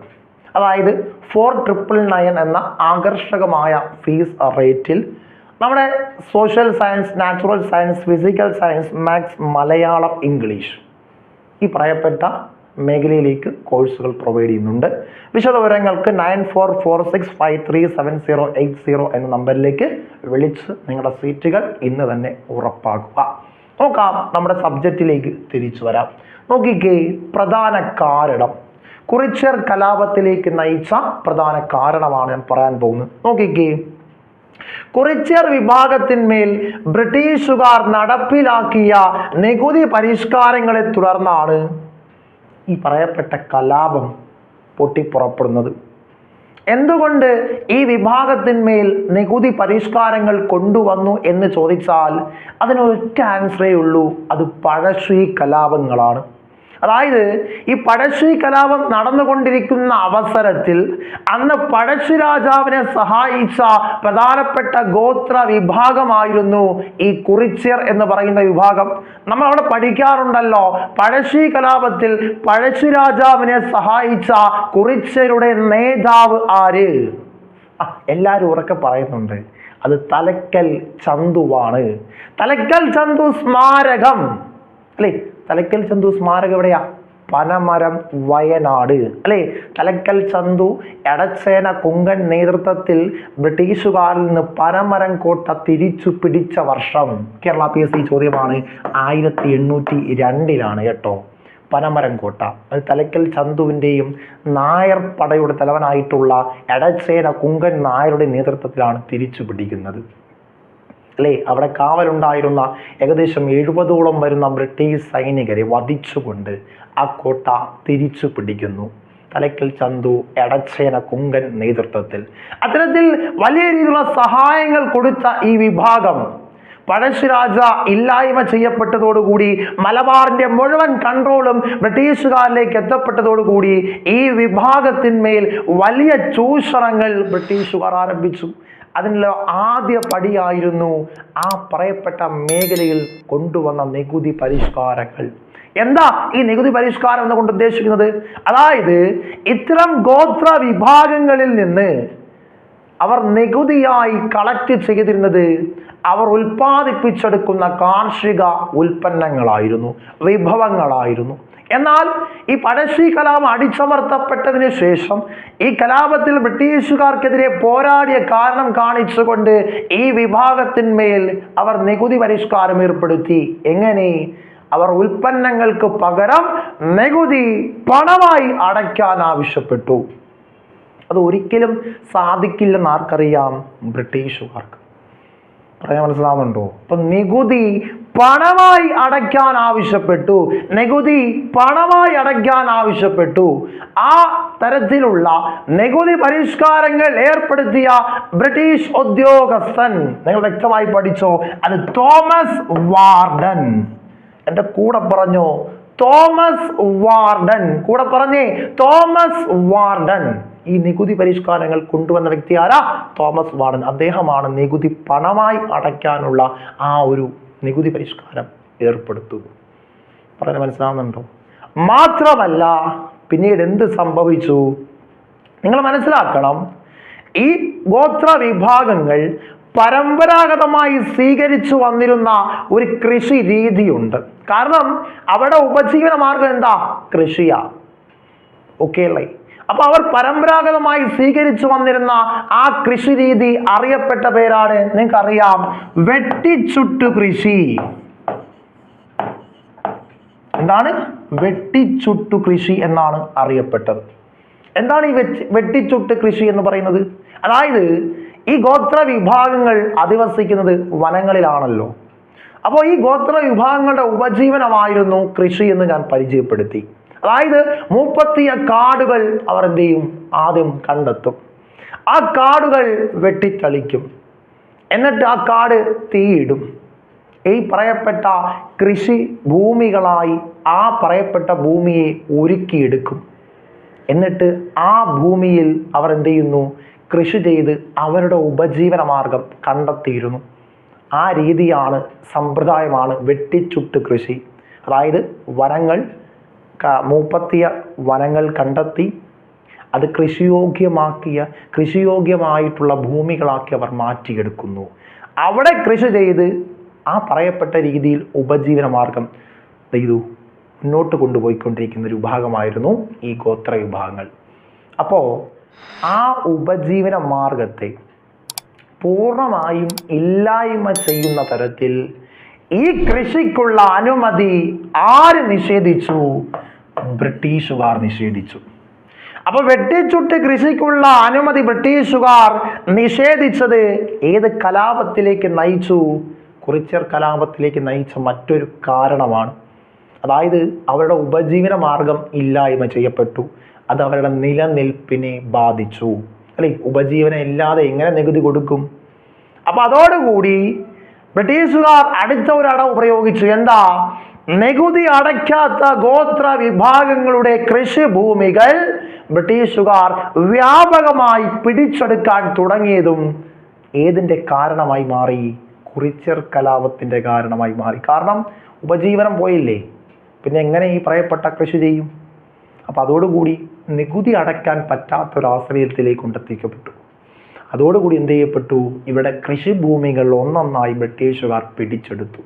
A: അതായത് ഫോർ ട്രിപ്പിൾ നയൻ എന്ന ആകർഷകമായ ഫീസ് റേറ്റിൽ നമ്മുടെ social science natural science physical science maths Malayalam English ഈ പറയപ്പെട്ട മേഖലയിലേക്ക് കോഴ്സുകൾ പ്രൊവൈഡ് ചെയ്യുന്നുണ്ട്. വിശദവിവരങ്ങൾക്ക് nine four four six five three seven zero eight zero എന്ന നമ്പറിലേക്ക് വിളിച്ച് നിങ്ങളുടെ സീറ്റുകൾ ഇന്ന് തന്നെ ഉറപ്പാക്കുക. നോക്കാം നമ്മുടെ സബ്ജക്റ്റിലേക്ക് തിരിച്ചു വരാം. നോക്കിക്കേ പ്രധാന കാരണം. കുറിച്യർ കലാപത്തിലേക്ക് നയിച്ച പ്രധാന കാരണമാണ് ഞാൻ പറയാൻ പോകുന്നത്. നോക്കിക്കേ കുറിച്യർ വിഭാഗത്തിന്മേൽ ബ്രിട്ടീഷുകാർ നടപ്പിലാക്കിയ നികുതി പരിഷ്കാരങ്ങളെ തുടർന്നാണ് ഈ പറയപ്പെട്ട കലാപം പൊട്ടിപ്പുറപ്പെടുന്നത്. എന്തുകൊണ്ട് ഈ വിഭാഗത്തിന്മേൽ നികുതി പരിഷ്കാരങ്ങൾ കൊണ്ടുവന്നു എന്ന് ചോദിച്ചാൽ അതിനൊറ്റ ആൻസറേ ഉള്ളൂ അത് പഴശ്ശി കലാപങ്ങളാണ്. അതായത് ഈ പഴശ്ശി കലാപം നടന്നുകൊണ്ടിരിക്കുന്ന അവസരത്തിൽ അന്ന് പഴശ്ശി രാജാവിനെ സഹായിച്ച പ്രധാനപ്പെട്ട ഗോത്ര വിഭാഗമായിരുന്നു ഈ കുറിച്യർ എന്ന് പറയുന്ന വിഭാഗം. നമ്മൾ അവിടെ പഠിക്കാറുണ്ടല്ലോ പഴശ്ശി കലാപത്തിൽ പഴശ്ശി രാജാവിനെ സഹായിച്ച കുറിച്യരുടെ നേതാവ് ആര്? എല്ലാവരും ഉറക്കെ പറയുന്നുണ്ട് അത് തലക്കൽ ചന്തുവാണ്. തലക്കൽ ചന്തു സ്മാരകം അല്ലേ? തലക്കൽ ചന്തു സ്മാരകം എവിടെയാ? പനമരം വയനാട്. അല്ലേ? തലക്കൽ ചന്തു എടച്ചേന കുങ്കൻ നേതൃത്വത്തിൽ ബ്രിട്ടീഷുകാരിൽ നിന്ന് പനമരം കോട്ട തിരിച്ചു പിടിച്ച വർഷം. കേരള പി എസ് സി ചോദ്യമാണ് ആയിരത്തി എണ്ണൂറ്റി രണ്ടിലാണ് കേട്ടോ. പനമരം കോട്ട. അത് തലക്കൽ ചന്തുവിന്റെയും നായർ പടയുടെ തലവനായിട്ടുള്ള എടച്ചേന കുങ്കൻ നായരുടെ നേതൃത്വത്തിലാണ് തിരിച്ചു പിടിക്കുന്നത്. അല്ലേ? അവിടെ കാവലുണ്ടായിരുന്ന ഏകദേശം എഴുപതോളം വരുന്ന ബ്രിട്ടീഷ് സൈനികരെ വധിച്ചുകൊണ്ട് ആ കോട്ട തിരിച്ചു പിടിക്കുന്നു. തലക്കൽ ചന്തു എടച്ചേന കുങ്കൻ നേതൃത്വത്തിൽ. അത്തരത്തിൽ വലിയ രീതിയിലുള്ള സഹായങ്ങൾ കൊടുത്ത ഈ വിഭാഗം പഴശ്ശിരാജ ഇല്ലായ്മ ചെയ്യപ്പെട്ടതോടുകൂടി മലബാറിന്റെ മുഴുവൻ കൺട്രോളും ബ്രിട്ടീഷുകാരിലേക്ക് എത്തപ്പെട്ടതോടുകൂടി ഈ വിഭാഗത്തിന്മേൽ വലിയ ചൂഷണങ്ങൾ ബ്രിട്ടീഷുകാർ ആരംഭിച്ചു. അതിനുള്ള ആദ്യ പടിയായിരുന്നു ആ പറയപ്പെട്ട മേഖലയിൽ കൊണ്ടുവന്ന നികുതി പരിഷ്കാരങ്ങൾ. എന്താ ഈ നികുതി പരിഷ്കാരം എന്ന് കൊണ്ട് ഉദ്ദേശിക്കുന്നത്? അതായത് ഇത്തരം ഗോത്ര വിഭാഗങ്ങളിൽ നിന്ന് അവർ നികുതിയായി കളക്ട് ചെയ്തിരുന്നത് അവർ ഉൽപ്പാദിപ്പിച്ചെടുക്കുന്ന കാർഷിക ഉൽപ്പന്നങ്ങളായിരുന്നു വിഭവങ്ങളായിരുന്നു. എന്നാൽ ഈ പഴശ്ശി കലാപം അടിച്ചമർത്തപ്പെട്ടതിന് ശേഷം ഈ കലാപത്തിൽ ബ്രിട്ടീഷുകാർക്കെതിരെ പോരാടിയ കാരണം കാണിച്ചുകൊണ്ട് ഈ വിഭാഗത്തിന്മേൽ അവർ നികുതി പരിഷ്കാരം ഏർപ്പെടുത്തി. എങ്ങനെ? അവർ ഉൽപ്പന്നങ്ങൾക്ക് പകരം നികുതി പണമായി അടയ്ക്കാൻ ആവശ്യപ്പെട്ടു. അത് ഒരിക്കലും സാധിക്കില്ലെന്ന് ആർക്കറിയാം ബ്രിട്ടീഷുകാർക്ക്. പറയാൻ മനസ്സിലാവുന്നുണ്ടോ? അപ്പൊ നികുതി പണമായി അടയ്ക്കാൻ ആവശ്യപ്പെട്ടു. നികുതി പണമായി അടയ്ക്കാൻ ആവശ്യപ്പെട്ടു. ആ തരത്തിലുള്ള നികുതി പരിഷ്കാരങ്ങൾ ഏർപ്പെടുത്തിയ ബ്രിട്ടീഷ് ഉദ്യോഗസ്ഥൻ നിങ്ങൾ വ്യക്തമായി പഠിച്ചോ? അത് തോമസ് വാർഡൻ. എന്റെ കൂടെ പറഞ്ഞു? Thomas Warden. കൂടെ പറഞ്ഞേ? Thomas Warden. ഈ നികുതി പരിഷ്കാരങ്ങൾ കൊണ്ടുവന്ന വ്യക്തി ആരാ? Thomas Warden. അദ്ദേഹമാണ് നികുതി പണമായി അടയ്ക്കാനുള്ള ആ ഒരു നികുതി പരിഷ്കാരം ഏർപ്പെടുത്തുക പറഞ്ഞ മനസ്സിലാവുന്നുണ്ടോ? മാത്രമല്ല പിന്നീട് എന്ത് സംഭവിച്ചു? നിങ്ങൾ മനസ്സിലാക്കണം ഈ ഗോത്ര വിഭാഗങ്ങൾ പരമ്പരാഗതമായി സ്വീകരിച്ചു വന്നിരുന്ന ഒരു കൃഷി രീതിയുണ്ട്. കാരണം അവിടെ ഉപജീവന മാർഗം എന്താ? കൃഷിയാ. ഓക്കെ അല്ലേ അപ്പൊ അവർ പരമ്പരാഗതമായി സ്വീകരിച്ചു വന്നിരുന്ന ആ കൃഷി രീതി അറിയപ്പെട്ട പേരാണ് നിങ്ങൾക്കറിയാം വെട്ടിച്ചുട്ടു കൃഷി. എന്താണ്? വെട്ടിച്ചുട്ടു കൃഷി എന്നാണ് അറിയപ്പെട്ടത്. എന്താണ് ഈ വെട്ടിച്ചുട്ട് കൃഷി എന്ന് പറയുന്നത്? അതായത് ഈ ഗോത്ര വിഭാഗങ്ങൾ അധിവസിക്കുന്നത് വനങ്ങളിലാണല്ലോ. അപ്പോൾ ഈ ഗോത്ര വിഭാഗങ്ങളുടെ ഉപജീവനമായിരുന്നു കൃഷി എന്ന് ഞാൻ പരിചയപ്പെടുത്തി. അതായത് മുപ്പത്തിയ കാടുകൾ അവർ എന്ത് ചെയ്യും? ആദ്യം കണ്ടെത്തും. ആ കാടുകൾ വെട്ടിത്തളിക്കും. എന്നിട്ട് ആ കാട് തീയിടും. ഈ പറയപ്പെട്ട കൃഷി ഭൂമികളായി ആ പറയപ്പെട്ട ഭൂമിയെ ഒരുക്കിയെടുക്കും. എന്നിട്ട് ആ ഭൂമിയിൽ അവർ എന്ത് ചെയ്യുന്നു? കൃഷി ചെയ്ത് അവരുടെ ഉപജീവന മാർഗം കണ്ടെത്തിയിരുന്നു. ആ രീതിയാണ് സമ്പ്രദായമാണ് വെട്ടിച്ചുട്ട് കൃഷി. അതായത് വനങ്ങൾ മൂപ്പത്തിയ വനങ്ങൾ കണ്ടെത്തി അത് കൃഷിയോഗ്യമാക്കിയ കൃഷിയോഗ്യമായിട്ടുള്ള ഭൂമികളാക്കി അവർ മാറ്റിയെടുക്കുന്നു. അവിടെ കൃഷി ചെയ്ത് ആ പറയപ്പെട്ട രീതിയിൽ ഉപജീവന മാർഗം ചെയ്തു മുന്നോട്ട് കൊണ്ടുപോയിക്കൊണ്ടിരിക്കുന്ന ഒരു വിഭാഗമായിരുന്നു ഈ ഗോത്ര വിഭാഗങ്ങൾ. അപ്പോൾ ആ ഉപജീവന മാർഗത്തെ പൂർണമായും ഇല്ലായ്മ ചെയ്യുന്ന തരത്തിൽ ഈ കൃഷിക്കുള്ള അനുമതി ആര് നിഷേധിച്ചു? ബ്രിട്ടീഷുകാർ നിഷേധിച്ചു. അപ്പൊ വെട്ടിച്ചുട്ട് കൃഷിക്കുള്ള അനുമതി ബ്രിട്ടീഷുകാർ നിഷേധിച്ചത് ഏത് കലാപത്തിലേക്ക് നയിച്ചു? കുറിച്ചർ കലാപത്തിലേക്ക് നയിച്ച മറ്റൊരു കാരണമാണ്. അതായത് അവരുടെ ഉപജീവന മാർഗം ഇല്ലായ്മ ചെയ്യപ്പെട്ടു. അത് അവരുടെ നിലനിൽപ്പിനെ ബാധിച്ചു. അല്ലെ ഉപജീവനം ഇല്ലാതെ എങ്ങനെ നികുതി കൊടുക്കും? അപ്പൊ അതോടുകൂടി ബ്രിട്ടീഷുകാർ അടുത്ത ഒരു അടവ് പ്രയോഗിച്ചു. എന്താ? നികുതി അടയ്ക്കാത്ത ഗോത്ര വിഭാഗങ്ങളുടെ കൃഷിഭൂമികൾ ബ്രിട്ടീഷുകാർ വ്യാപകമായി പിടിച്ചെടുക്കാൻ തുടങ്ങിയതും ഏതിന്റെ കാരണമായി മാറി? കുറിച്ചർ കലാപത്തിന്റെ കാരണമായി മാറി. കാരണം ഉപജീവനം പോയില്ലേ? പിന്നെ എങ്ങനെ ഈ പ്രയപ്പെട്ട കൃഷി ചെയ്യും? അപ്പൊ അതോടുകൂടി നികുതി അടയ്ക്കാൻ പറ്റാത്തൊരാശ്രയത്തിലേക്ക് കൊണ്ടെത്തിക്കപ്പെട്ടു. അതോടുകൂടി എന്ത് ചെയ്യപ്പെട്ടു? ഇവിടെ കൃഷിഭൂമികൾ ഒന്നൊന്നായി ബ്രിട്ടീഷുകാർ പിടിച്ചെടുത്തു.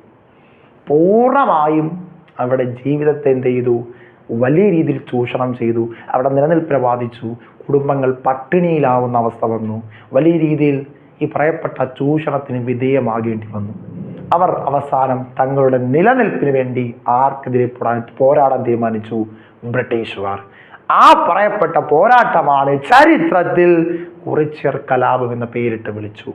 A: പൂർണമായും അവിടെ ജീവിതത്തെ എന്ത് ചെയ്തു? വലിയ രീതിയിൽ ചൂഷണം ചെയ്തു. അവിടെ നിലനിൽപ്പിനെ ബാധിച്ചു കുടുംബങ്ങൾ പട്ടിണിയിലാവുന്ന അവസ്ഥ വന്നു. വലിയ രീതിയിൽ ഈ പറയപ്പെട്ട ചൂഷണത്തിന് വിധേയമാകേണ്ടി വന്നു. അവർ അവസാനം തങ്ങളുടെ നിലനിൽപ്പിന് വേണ്ടി ആർക്കെതിരെ പോരാടാൻ തീരുമാനിച്ചു ബ്രിട്ടീഷുകാർ. ആ പറയപ്പെട്ട പോരാട്ടമാണ് ചരിത്രത്തിൽ കുറിച്യർ കലാപം എന്ന പേരിട്ട് വിളിച്ചു.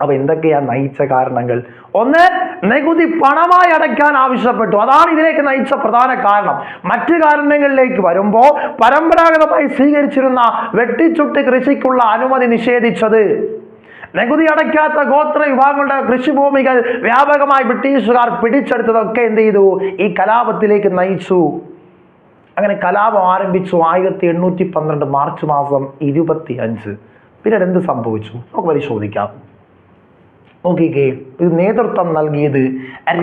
A: അപ്പൊ എന്തൊക്കെയാ നയിച്ച കാരണങ്ങൾ? ഒന്ന് നികുതി പണമായി അടയ്ക്കാൻ ആവശ്യപ്പെട്ടു. അതാണ് ഇതിലേക്ക് നയിച്ച പ്രധാന കാരണം. മറ്റു കാരണങ്ങളിലേക്ക് വരുമ്പോൾ പരമ്പരാഗതമായി സ്വീകരിച്ചിരുന്ന വെട്ടിച്ചുട്ട് കൃഷിക്കുള്ള അനുമതി നിഷേധിച്ചത്. നികുതി അടയ്ക്കാത്ത ഗോത്ര വിഭാഗങ്ങളുടെ കൃഷിഭൂമികൾ വ്യാപകമായി ബ്രിട്ടീഷുകാർ പിടിച്ചെടുത്തതൊക്കെ എന്ത് ചെയ്തു? ഈ കലാപത്തിലേക്ക് നയിച്ചു. അങ്ങനെ കലാപം ആരംഭിച്ചു ആയിരത്തി എണ്ണൂറ്റി പന്ത്രണ്ട് മാർച്ച് മാസം ഇരുപത്തി അഞ്ച് പിന്നീട് എന്ത് സംഭവിച്ചു? നമുക്ക് പരിശോധിക്കാം. നോക്കിക്കേ ഇത് നേതൃത്വം നൽകിയത്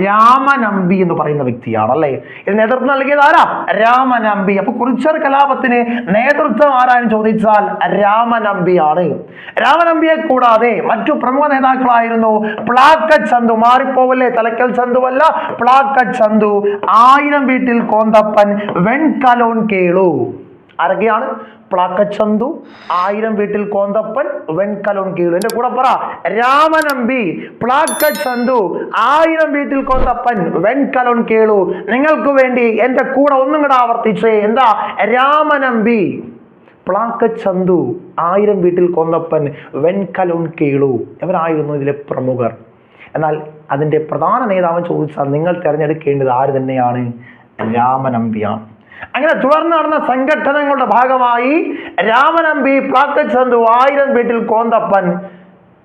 A: രാമനമ്പി എന്ന് പറയുന്ന വ്യക്തിയാണ് അല്ലേ ഇത് നേതൃത്വം നൽകിയത് ആരാ? രാമനമ്പി. അപ്പൊ കുറിച്ചർ കലാപത്തിന് നേതൃത്വം ആരാന്ന് ചോദിച്ചാൽ രാമനമ്പിയാണ്. രാമനമ്പിയെ കൂടാതെ മറ്റു പ്രമുഖ നേതാക്കളായിരുന്നു പ്ലാക്ക ചന്തു. മാറിപ്പോവല്ലേ തലക്കൽ ചന്തുവല്ല. പ്ലാക്ക ചന്തു ആയിരം വീട്ടിൽ കോന്തപ്പൻ വെൺകലോൺ കേളു. ആരൊക്കെയാണ്? പ്ലാക്കച്ചന്തു ആയിരം വീട്ടിൽ കോന്തപ്പൻ വെൺകലോൺ കീഴു. എന്റെ കൂടെ പറ. രാമനമ്പി പ്ലാക്കച്ചന്തു ആയിരം വീട്ടിൽ കോന്തപ്പൻ വെൺകലോൺ കീഴു. നിങ്ങൾക്ക് വേണ്ടി എന്റെ കൂടെ ഒന്നും കൂടെ ആവർത്തിച്ചേ. എന്താ? രാമനമ്പി പ്ലാക്കച്ചന്തു ആയിരം വീട്ടിൽ കോന്തപ്പൻ വെൺകലോൺ കീഴു. ഇവരായിരുന്നു ഇതിലെ പ്രമുഖർ. എന്നാൽ അതിന്റെ പ്രധാന നേതാവ് ചോദിച്ചാൽ നിങ്ങൾ തിരഞ്ഞെടുക്കേണ്ടത് ആര് തന്നെയാണ്? രാമനമ്പിയാണ്. അങ്ങനെ തുടർന്ന് നടന്ന സംഘടനകളുടെ ഭാഗമായി രാമനമ്പി പ്ലാക്കച്ചന്തു ആയിരം വീട്ടിൽ കോന്തപ്പൻ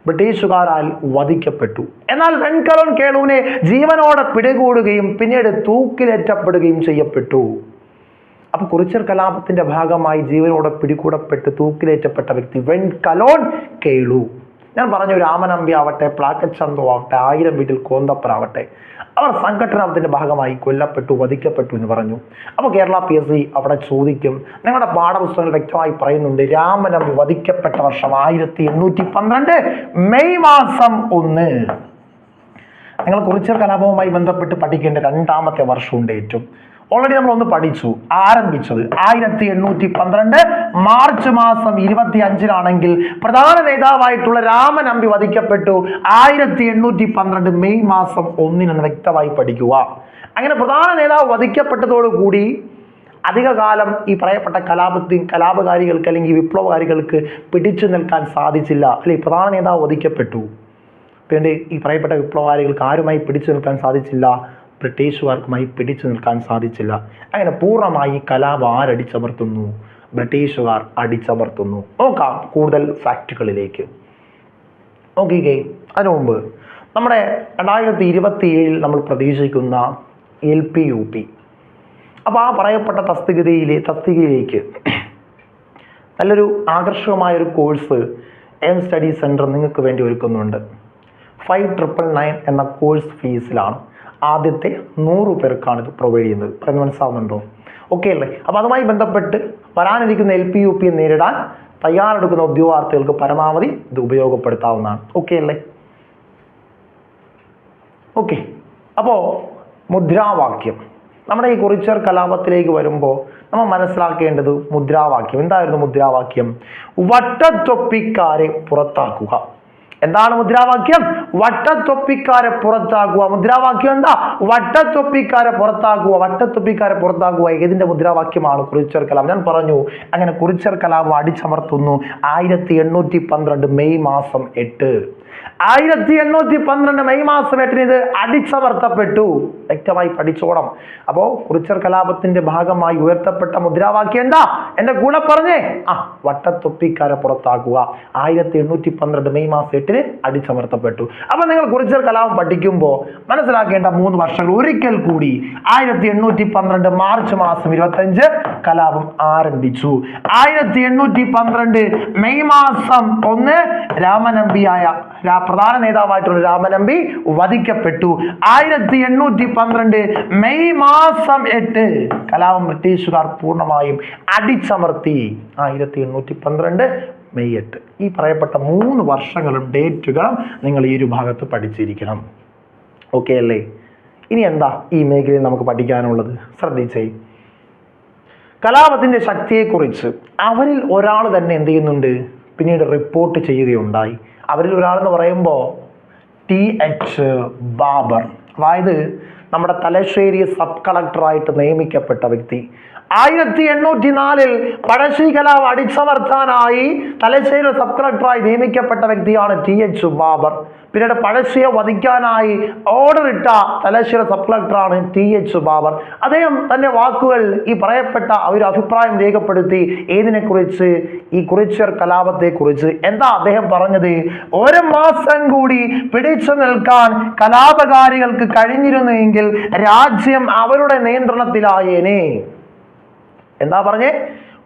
A: ബ്രിട്ടീഷുകാരാൽ വധിക്കപ്പെട്ടു. എന്നാൽ വെൺകലോൺ കേളുവിനെ ജീവനോടെ പിടികൂടുകയും പിന്നീട് തൂക്കിലേറ്റപ്പെടുകയും ചെയ്യപ്പെട്ടു. അപ്പൊ കുറിച്ചർ കലാപത്തിന്റെ ഭാഗമായി ജീവനോടെ പിടികൂടപ്പെട്ട് തൂക്കിലേറ്റപ്പെട്ട വ്യക്തി വെൺകലോൺ കേളു. ഞാൻ പറഞ്ഞു രാമനമ്പി ആവട്ടെ പ്ലാക്കറ്റ് ചന്തു ആവട്ടെ ആയിരം വീട്ടിൽ കോന്തപ്പനാവട്ടെ അവർ സംഘടനത്തിന്റെ ഭാഗമായി കൊല്ലപ്പെട്ടു വധിക്കപ്പെട്ടു എന്ന് പറഞ്ഞു. അപ്പോൾ കേരള പി എസ് സി അവിടെ ചോദിക്കും നിങ്ങളുടെ പാഠപുസ്തകങ്ങൾ വ്യക്തമായി പറയുന്നുണ്ട് രാമനമ്പി വധിക്കപ്പെട്ട വർഷം ആയിരത്തി എണ്ണൂറ്റി പന്ത്രണ്ട് മെയ് മാസം ഒന്ന്. നിങ്ങൾ കുറിച്ചർ കലാപവുമായി ബന്ധപ്പെട്ട് പഠിക്കേണ്ട രണ്ടാമത്തെ വർഷമുണ്ട് ഏറ്റവും. ഓൾറെഡി നമ്മൾ ഒന്ന് പഠിച്ചു ആരംഭിച്ചത് ആയിരത്തി എണ്ണൂറ്റി പന്ത്രണ്ട് മാർച്ച് മാസം ഇരുപത്തി അഞ്ചിലാണെങ്കിൽ പ്രധാന നേതാവായിട്ടുള്ള രാമൻ അമ്പി വധിക്കപ്പെട്ടു. ആയിരത്തി എണ്ണൂറ്റി പന്ത്രണ്ട് മെയ് മാസം ഒന്നിനെന്ന് വ്യക്തമായി പഠിക്കുക. അങ്ങനെ പ്രധാന നേതാവ് വധിക്കപ്പെട്ടതോടുകൂടി അധികകാലം ഈ പറയപ്പെട്ട കലാപത്തി കലാപകാരികൾക്ക് അല്ലെങ്കിൽ വിപ്ലവകാരികൾക്ക് പിടിച്ചു നിൽക്കാൻ സാധിച്ചില്ല. അല്ലെ പ്രധാന നേതാവ് വധിക്കപ്പെട്ടു. പിന്നെ ഈ പറയപ്പെട്ട വിപ്ലവകാരികൾക്ക് ആരുമായി പിടിച്ചു നിൽക്കാൻ സാധിച്ചില്ല? ബ്രിട്ടീഷുകാർക്കുമായി പിടിച്ചു നിൽക്കാൻ സാധിച്ചില്ല. അങ്ങനെ പൂർണമായി കലാപം ആരടിച്ചമർത്തുന്നു? ബ്രിട്ടീഷുകാർ അടിച്ചമർത്തുന്നു. നോക്കാം കൂടുതൽ ഫാക്റ്റുകളിലേക്ക് നോക്കിക്കേ അതിനു മുമ്പ് നമ്മുടെ രണ്ടായിരത്തി ഇരുപത്തി ഏഴിൽ നമ്മൾ പ്രതീക്ഷിക്കുന്ന എൽ പി യു പി അപ്പോൾ ആ പറയപ്പെട്ട തസ്തികതയിലെ തസ്തികയിലേക്ക് നല്ലൊരു ആകർഷകമായ ഒരു കോഴ്സ് എം സ്റ്റഡി സെന്റർ നിങ്ങൾക്ക് വേണ്ടി ഒരുക്കുന്നുണ്ട്. ഫൈവ് ട്രിപ്പിൾ നയൻ എന്ന കോഴ്സ് ഫീസിലാണ് ആദ്യത്തെ നൂറ് പേർക്കാണ് ഇത് പ്രൊവൈഡ് ചെയ്യുന്നത്. പറയുന്നത് മനസ്സിലാവുന്നുണ്ടോ ഓക്കെ അല്ലേ? അപ്പോൾ അതുമായി ബന്ധപ്പെട്ട് വരാനിരിക്കുന്ന എൽ പി യു പി നേരിടാൻ തയ്യാറെടുക്കുന്ന ഉദ്യോഗാർത്ഥികൾക്ക് പരമാവധി ഇത് ഉപയോഗപ്പെടുത്താവുന്നതാണ്. ഓക്കെ അല്ലേ? ഓക്കെ അപ്പോൾ മുദ്രാവാക്യം. നമ്മുടെ ഈ കുറിച്ചർ കലാപത്തിലേക്ക് വരുമ്പോൾ നമ്മൾ മനസ്സിലാക്കേണ്ടത് മുദ്രാവാക്യം. എന്തായിരുന്നു മുദ്രാവാക്യം? വട്ടത്തൊപ്പിക്കാരെ പുറത്താക്കുക. എന്താണ് മുദ്രാവാക്യം? വട്ടത്തൊപ്പിക്കാരെ പുറത്താക്കുക. മുദ്രാവാക്യം എന്താ? വട്ടത്തൊപ്പിക്കാരെ പുറത്താക്കുക. വട്ടത്തൊപ്പിക്കാരെ പുറത്താക്കുക ഏതിന്റെ മുദ്രാവാക്യമാണ് കുറിച്ചർ കലാം ഞാൻ പറഞ്ഞു അങ്ങനെ കുറിച്ചർ കലാം അടിച്ചമർത്തുന്നു ആയിരത്തി എണ്ണൂറ്റി പന്ത്രണ്ട് മെയ് മാസം എട്ട്. ആയിരത്തി എണ്ണൂറ്റി പന്ത്രണ്ട് മെയ് മാസം എട്ടിന് ഇത് അടിച്ചമർത്തപ്പെട്ടു. വ്യക്തമായി പഠിച്ചോണം. അപ്പോ കുറിച്ചർ കലാപത്തിന്റെ ഭാഗമായി ഉയർത്തപ്പെട്ട മുദ്രാവാക്യം എന്താ? എന്റെ കൂടെ പറഞ്ഞേ. ആ വട്ടത്തൊപ്പിക്കാരെ പുറത്താക്കുക. ആയിരത്തി എണ്ണൂറ്റി പന്ത്രണ്ട് മെയ് മാസം എട്ടിന് അടിച്ചമർത്തപ്പെട്ടു. അപ്പൊ നിങ്ങൾ കുറിച്ചർ കലാപം പഠിക്കുമ്പോൾ മനസ്സിലാക്കേണ്ട മൂന്ന് വർഷങ്ങൾ ഒരിക്കൽ കൂടി ആയിരത്തി എണ്ണൂറ്റി പന്ത്രണ്ട് മാർച്ച് മാസം ഇരുപത്തഞ്ച് കലാപം ആരംഭിച്ചു. ആയിരത്തി എണ്ണൂറ്റി പന്ത്രണ്ട് മെയ് മാസം ഒന്ന് രാമനമ്പിയായ പ്രധാന നേതാവായിട്ടുള്ള രാമനമ്പി വധിക്കപ്പെട്ടു. ആയിരത്തി എണ്ണൂറ്റി പന്ത്രണ്ട് മെയ് മാസം എട്ട് കലാപം ബ്രിട്ടീഷുകാർ പൂർണമായും അടിച്ചമർത്തി. ആയിരത്തി എണ്ണൂറ്റി പന്ത്രണ്ട് മെയ് എട്ട്. ഈ പറയപ്പെട്ട മൂന്ന് വർഷങ്ങളും ഡേറ്റുകളും നിങ്ങൾ ഈ ഒരു ഭാഗത്ത് പഠിച്ചിരിക്കണം. ഓക്കെ അല്ലേ? ഇനി എന്താ ഈ മേഖലയിൽ നമുക്ക് പഠിക്കാനുള്ളത്? ശ്രദ്ധിച്ചേ. കലാപത്തിന്റെ ശക്തിയെക്കുറിച്ച് അവരിൽ ഒരാൾ തന്നെ എന്ത് ചെയ്യുന്നുണ്ട്? പിന്നീട് റിപ്പോർട്ട് ചെയ്യുകയുണ്ടായി. അവരിൽ ഒരാളെന്ന് പറയുമ്പോൾ ടി എച്ച് ബാബർ. അതായത് നമ്മുടെ തലശ്ശേരി സബ് കളക്ടറായിട്ട് നിയമിക്കപ്പെട്ട വ്യക്തി. ആയിരത്തി എണ്ണൂറ്റി നാലിൽ പഴശ്ശി കലാവ് അടിച്ചമർത്താനായി തലശ്ശേരി സബ് കളക്ടറായി നിയമിക്കപ്പെട്ട വ്യക്തിയാണ് ടി എച്ച് ബാബർ പിന്നീട് പഴശ്ശിയെ വധിക്കാനായി ഓർഡർ ഇട്ട തലശ്ശേരി സബ് കളക്ടറാണ് ടി എച്ച് ബാബർ അദ്ദേഹം തന്റെ വാക്കുകൾ ഈ പറയപ്പെട്ട ഒരു അഭിപ്രായം രേഖപ്പെടുത്തി ഏതിനെക്കുറിച്ച് ഈ കുറിച്ചർ കലാപത്തെക്കുറിച്ച് എന്താ അദ്ദേഹം പറഞ്ഞത്? ഒരു മാസം കൂടി പിടിച്ചു നിൽക്കാൻ കലാപകാരികൾക്ക് കഴിഞ്ഞിരുന്നുവെങ്കിൽ രാജ്യം അവരുടെ നിയന്ത്രണത്തിലായേനെ. എന്താ പറഞ്ഞേ?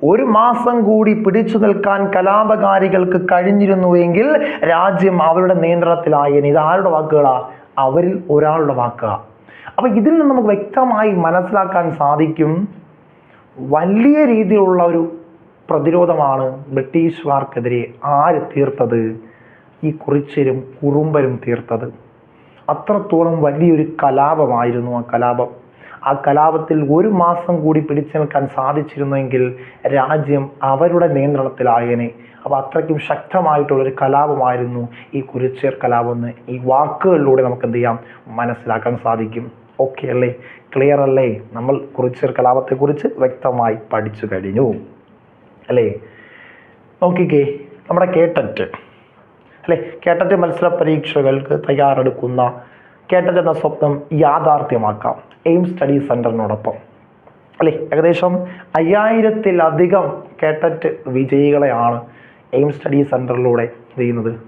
A: ഒരു മാസം കൂടി പിടിച്ചു നിൽക്കാൻ കലാപകാരികൾക്ക് കഴിഞ്ഞിരുന്നുവെങ്കിൽ രാജ്യം അവരുടെ നിയന്ത്രണത്തിലായേനെ. ഇത് ആരുടെ വാക്കുകളാ? അവരിൽ ഒരാളുടെ വാക്കുക അപ്പൊ ഇതിൽ നിന്ന് നമുക്ക് വ്യക്തമായി മനസ്സിലാക്കാൻ സാധിക്കും വലിയ രീതിയിലുള്ള ഒരു പ്രതിരോധമാണ് ബ്രിട്ടീഷുകാർക്കെതിരെ ആര് തീർത്തത്? ഈ കുറിച്ചരും കുറുമ്പരും തീർത്തത്. അത്രത്തോളം വലിയൊരു കലാപമായിരുന്നു ആ കലാപം. ആ കലാപത്തിൽ ഒരു മാസം കൂടി പിടിച്ചു നിൽക്കാൻ സാധിച്ചിരുന്നെങ്കിൽ രാജ്യം അവരുടെ നിയന്ത്രണത്തിലായേനെ. അപ്പോൾ അത്രയ്ക്കും ശക്തമായിട്ടുള്ളൊരു കലാപമായിരുന്നു ഈ കുരിച്ചേർ കലാപം എന്ന് ഈ വാക്കുകളിലൂടെ നമുക്ക് എന്ത് ചെയ്യാം മനസ്സിലാക്കാൻ സാധിക്കും. ഓക്കെ അല്ലേ? ക്ലിയർ അല്ലേ? നമ്മൾ കുറിച്ചേർ കലാപത്തെക്കുറിച്ച് വ്യക്തമായി പഠിച്ചു കഴിഞ്ഞു. അല്ലേ? നോക്കിക്കേ നമ്മുടെ കേട്ടറ്റ്. അല്ലെ? കേട്ടറ്റ് മത്സര പരീക്ഷകൾക്ക് തയ്യാറെടുക്കുന്ന കേട്ടറ്റ് എന്ന സ്വപ്നം യാഥാർത്ഥ്യമാക്കാം. എയിം സ്റ്റഡി സെന്ററിനോടൊപ്പം അല്ലേ? ഏകദേശം അയ്യായിരത്തിലധികം കേട്ടറ്റ് വിജയികളെയാണ് എയിം സ്റ്റഡി സെന്ററിലൂടെ ചെയ്യുന്നത്?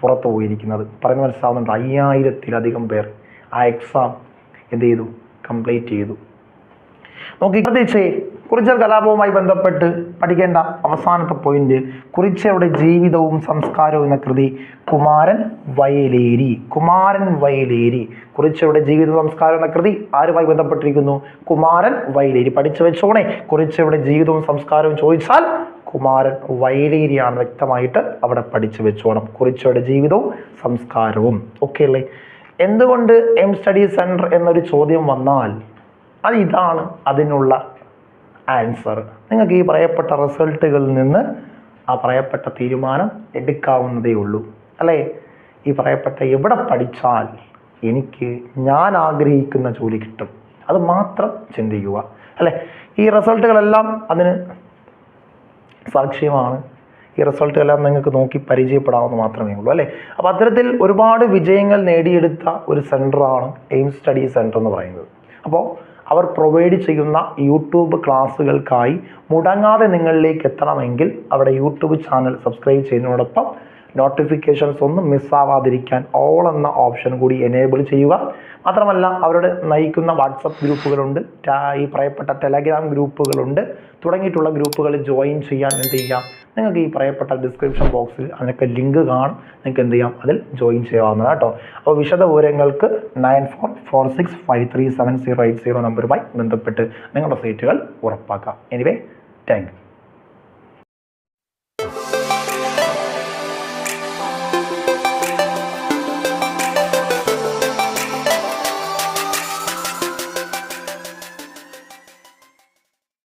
A: പുറത്തു പോയിരിക്കുന്നത്. പറഞ്ഞു മനസ്സിലാവുന്നുണ്ട്. അയ്യായിരത്തിലധികം പേർ ആ എക്സാം എന്ത് ചെയ്തു? കംപ്ലീറ്റ് ചെയ്തു. നോക്കി ശ്രദ്ധിച്ചേ കുറിച്ചൽ കലാപവുമായി ബന്ധപ്പെട്ട് പഠിക്കേണ്ട അവസാനത്തെ പോയിന്റ് കുറിച്ചയുടെ ജീവിതവും സംസ്കാരവും എന്ന കൃതി കുമാരൻ വയലേരി. കുമാരൻ വയലേരി. കുറിച്ചയുടെ ജീവിത സംസ്കാരം എന്ന കൃതി ആരുമായി ബന്ധപ്പെട്ടിരിക്കുന്നു? കുമാരൻ വയലേരി. പഠിച്ചു വെച്ചോണേ. കുറിച്ചയുടെ ജീവിതവും സംസ്കാരവും ചോദിച്ചാൽ കുമാരൻ വയലേരിയാണ് വ്യക്തമായിട്ട് അവിടെ പഠിച്ചു വെച്ചോണം. കുറിച്ചയുടെ ജീവിതവും സംസ്കാരവും. ഓക്കെ അല്ലേ? എന്തുകൊണ്ട് എം സ്റ്റഡി സെന്റർ എന്നൊരു ചോദ്യം വന്നാൽ അത് ഇതാണ് അതിനുള്ള ആൻസർ നിങ്ങൾക്ക് ഈ പറയപ്പെട്ട റിസൾട്ടുകളിൽ നിന്ന് ആ പറയപ്പെട്ട തീരുമാനം എടുക്കാവുന്നതേ ഉള്ളൂ. അല്ലേ? ഈ പറയപ്പെട്ട എവിടെ പഠിച്ചാൽ എനിക്ക് ഞാൻ ആഗ്രഹിക്കുന്ന ജോലി കിട്ടും. അത് മാത്രം ചിന്തിക്കുക. അല്ലേ? ഈ റിസൾട്ടുകളെല്ലാം അതിന് സാക്ഷ്യമാണ്. ഈ റിസൾട്ടുകളെല്ലാം നിങ്ങൾക്ക് നോക്കി പരിചയപ്പെടാവുന്ന മാത്രമേ ഉള്ളൂ. അല്ലേ? അപ്പോൾ അത്തരത്തിൽ ഒരുപാട് വിജയങ്ങൾ നേടിയെടുത്ത ഒരു സെന്ററാണ് എയിം സ്റ്റഡി സെന്റർ എന്ന് പറയുന്നത്. അപ്പോൾ അവർ പ്രൊവൈഡ് ചെയ്യുന്ന യൂട്യൂബ് ക്ലാസ്സുകൾക്കായി മുടങ്ങാതെ നിങ്ങളിലേക്ക് എത്തണമെങ്കിൽ അവിടെ യൂട്യൂബ് ചാനൽ സബ്സ്ക്രൈബ് ചെയ്യുന്നതോടൊപ്പം നോട്ടിഫിക്കേഷൻസ് ഒന്നും മിസ്സാവാതിരിക്കാൻ ഓൾ എന്ന ഓപ്ഷൻ കൂടി എനേബിൾ ചെയ്യുക. മാത്രമല്ല അവരുടെ നയിക്കുന്ന വാട്സപ്പ് ഗ്രൂപ്പുകളുണ്ട്. ഈ പറയപ്പെട്ട ടെലഗ്രാം ഗ്രൂപ്പുകളുണ്ട്. തുടങ്ങിയിട്ടുള്ള ഗ്രൂപ്പുകളിൽ ജോയിൻ ചെയ്യാൻ എന്ത് ചെയ്യാം? നിങ്ങൾക്ക് ഈ പറയപ്പെട്ട ഡിസ്ക്രിപ്ഷൻ ബോക്സിൽ അതിനൊക്കെ ലിങ്ക് കാണും നിങ്ങൾക്ക് എന്ത് ചെയ്യാം? അതിൽ ജോയിൻ ചെയ്യാവുന്നതാണ് കേട്ടോ. അപ്പോൾ വിശദ വിവരങ്ങൾക്ക് nine four four six five three seven zero eight zero നമ്പറുമായി ബന്ധപ്പെട്ട് നിങ്ങളുടെ സീറ്റുകൾ ഉറപ്പാക്കാം. Anyway thank you